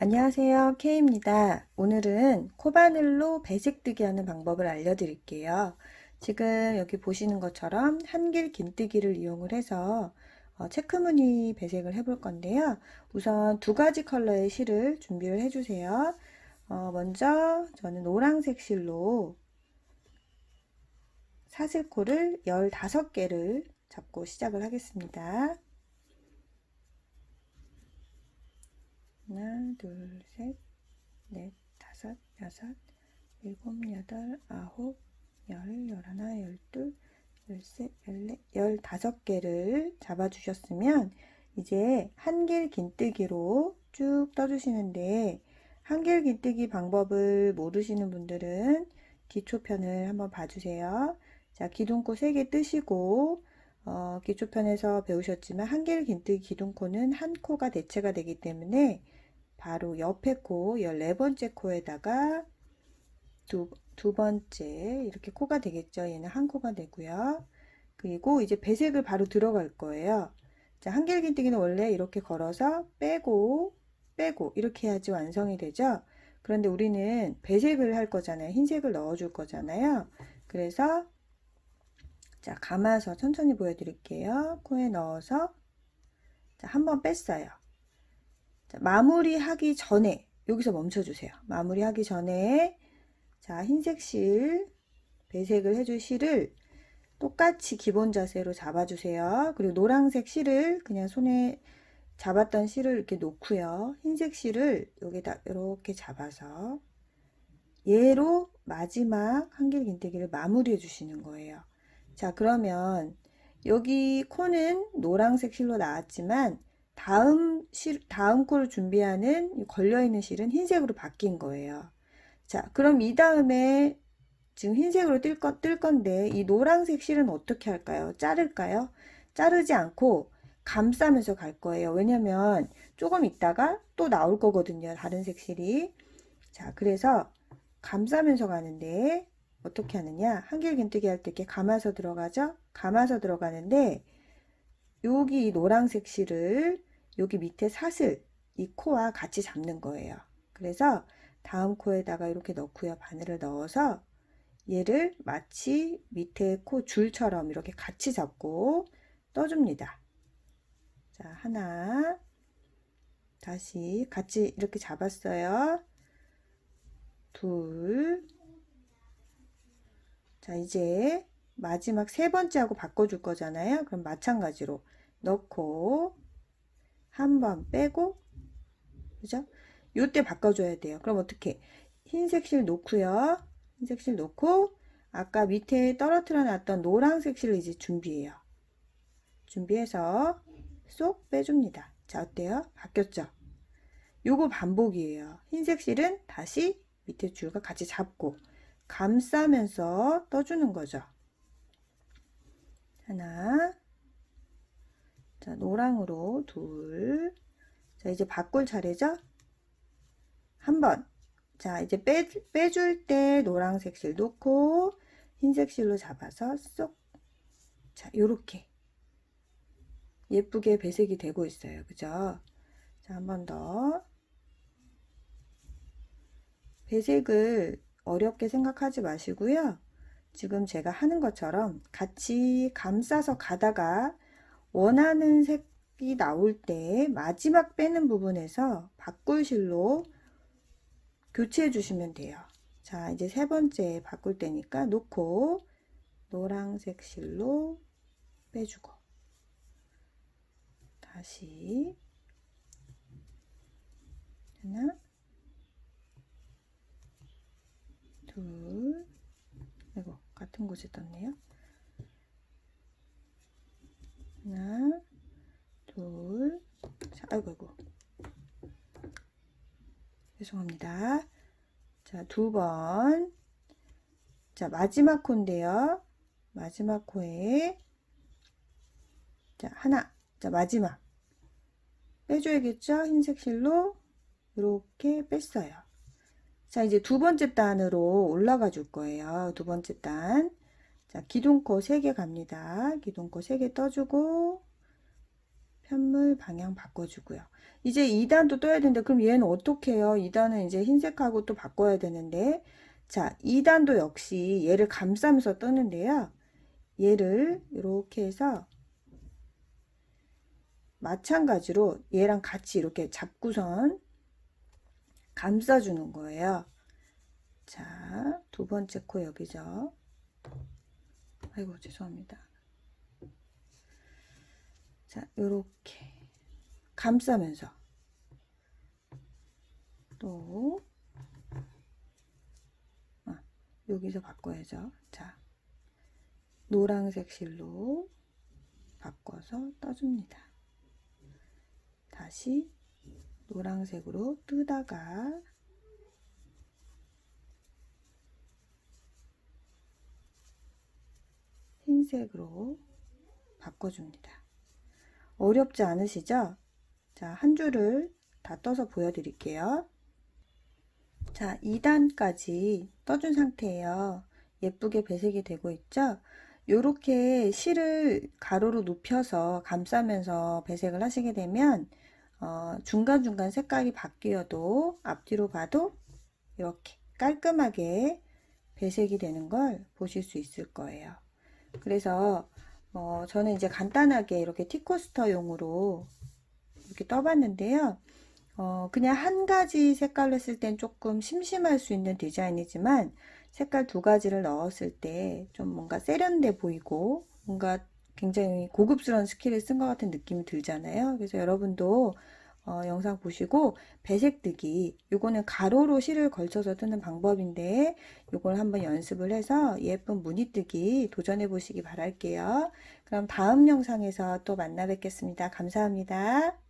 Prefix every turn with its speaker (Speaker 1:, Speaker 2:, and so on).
Speaker 1: 안녕하세요. K입니다. 오늘은 코바늘로 배색뜨기 하는 방법을 알려드릴게요. 지금 여기 보시는 것처럼 한길 긴뜨기를 이용을 해서 어, 체크무늬 배색을 해볼 건데요. 우선 두 가지 컬러의 실을 준비를 해주세요. 어, 먼저 저는 노란색 실로 사슬코를 15개를 잡고 시작을 하겠습니다. 하나, 둘, 셋, 넷, 다섯, 여섯, 일곱, 여덟, 아홉, 열, 열하나, 열둘, 열셋, 열넷, 열다섯 개를 잡아주셨으면 이제 한길 긴뜨기로 쭉 떠주시는데 한길 긴뜨기 방법을 모르시는 분들은 기초편을 한번 봐주세요. 자, 기둥코 3개 뜨시고 어, 기초편에서 배우셨지만 한길 긴뜨기 기둥코는 한 코가 대체가 되기 때문에 바로 옆에 코 14번째 코에다가 두, 두 번째 이렇게 코가 되겠죠. 얘는 한 코가 되고요. 그리고 이제 배색을 바로 들어갈 거예요. 자, 한길긴뜨기는 원래 이렇게 걸어서 빼고 빼고 이렇게 해야지 완성이 되죠. 그런데 우리는 배색을 할 거잖아요. 흰색을 넣어줄 거잖아요. 그래서 자, 감아서 천천히 보여드릴게요. 코에 넣어서 자, 한번 뺐어요. 자, 마무리하기 전에 여기서 멈춰주세요. 마무리하기 전에 자 흰색 실 배색을 해줄 실을 똑같이 기본 자세로 잡아주세요. 그리고 노란색 실을 그냥 손에 잡았던 실을 이렇게 놓고요. 흰색 실을 여기다 이렇게 잡아서 얘로 마지막 한길 긴뜨기를 마무리해 주시는 거예요. 자 그러면 여기 코는 노란색 실로 나왔지만 다음 실, 다음 코를 준비하는 걸려있는 실은 흰색으로 바뀐 거예요. 자, 그럼 이 다음에 지금 흰색으로 뜰, 거, 뜰 건데 이 노란색 실은 어떻게 할까요? 자를까요? 자르지 않고 감싸면서 갈 거예요. 왜냐면 조금 있다가 또 나올 거거든요. 다른 색 실이. 자, 그래서 감싸면서 가는데 어떻게 하느냐? 한길긴뜨기 할 때 이렇게 감아서 들어가죠? 감아서 들어가는데 여기 이 노란색 실을 여기 밑에 사슬 이 코와 같이 잡는 거예요. 그래서 다음 코에다가 이렇게 넣고요. 바늘을 넣어서 얘를 마치 밑에 코 줄처럼 이렇게 같이 잡고 떠줍니다. 자, 하나. 다시 같이 이렇게 잡았어요. 둘. 자, 이제 마지막 세 번째하고 바꿔줄 거잖아요. 그럼 마찬가지로 넣고 한 번 빼고 그죠? 요때 바꿔줘야 돼요. 그럼 어떻게? 흰색 실 놓고요. 흰색 실 놓고 아까 밑에 떨어뜨려 놨던 노란색 실을 이제 준비해요. 준비해서 쏙 빼줍니다. 자, 어때요? 바뀌었죠? 요거 반복이에요. 흰색 실은 다시 밑에 줄과 같이 잡고 감싸면서 떠주는 거죠. 하나, 자, 노랑으로 둘, 자, 이제 바꿀 차례죠? 한 번. 자, 이제 빼, 빼줄 때 노란색 실 놓고 흰색 실로 잡아서 쏙. 자, 요렇게. 예쁘게 배색이 되고 있어요. 그죠? 자, 한 번 더. 배색을 어렵게 생각하지 마시고요. 지금 제가 하는 것처럼 같이 감싸서 가다가 원하는 색 이 나올 때 마지막 빼는 부분에서 바꿀 실로 교체해 주시면 돼요. 자, 이제 세 번째 바꿀 때니까 놓고 노란색 실로 빼주고 다시 하나 둘 이거 같은 곳에 떴네요. 하나, 둘, 자, 아이고, 아이고. 죄송합니다. 자, 두 번. 자, 마지막 코인데요. 마지막 코에. 자, 하나. 자, 마지막. 빼줘야겠죠? 흰색 실로. 이렇게 뺐어요. 자, 이제 두 번째 단으로 올라가 줄 거예요. 두 번째 단. 자, 기둥코 3개 갑니다. 기둥코 3개 떠주고, 선을 방향 바꿔주고요. 이제 2단도 떠야 되는데 그럼 얘는 어떻게 해요? 2단은 이제 흰색하고 또 바꿔야 되는데 자 2단도 역시 얘를 감싸면서 떠는데요. 얘를 이렇게 해서 마찬가지로 얘랑 같이 이렇게 잡고선 감싸주는 거예요. 자, 두 번째 코 여기죠. 아이고, 죄송합니다. 자, 요렇게 감싸면서 또 아, 여기서 바꿔야죠. 자, 노란색 실로 바꿔서 떠줍니다. 다시 노란색으로 뜨다가 흰색으로 바꿔줍니다. 어렵지 않으시죠? 자, 한 줄을 다 떠서 보여드릴게요. 자, 2단까지 떠준 상태예요. 예쁘게 배색이 되고 있죠? 요렇게 실을 가로로 눕혀서 감싸면서 배색을 하시게 되면 어, 중간중간 색깔이 바뀌어도 앞뒤로 봐도 이렇게 깔끔하게 배색이 되는 걸 보실 수 있을 거예요. 그래서 어, 저는 이제 간단하게 이렇게 티코스터용으로 이렇게 떠봤는데요. 어, 그냥 한 가지 색깔로 했을 땐 조금 심심할 수 있는 디자인이지만 색깔 두 가지를 넣었을 때 좀 뭔가 세련돼 보이고 뭔가 굉장히 고급스러운 스킬을 쓴 것 같은 느낌이 들잖아요. 그래서 여러분도 어, 영상 보시고 배색뜨기 요거는 가로로 실을 걸쳐서 뜨는 방법인데 요걸 한번 연습을 해서 예쁜 무늬뜨기 도전해 보시기 바랄게요. 그럼 다음 영상에서 또 만나 뵙겠습니다. 감사합니다.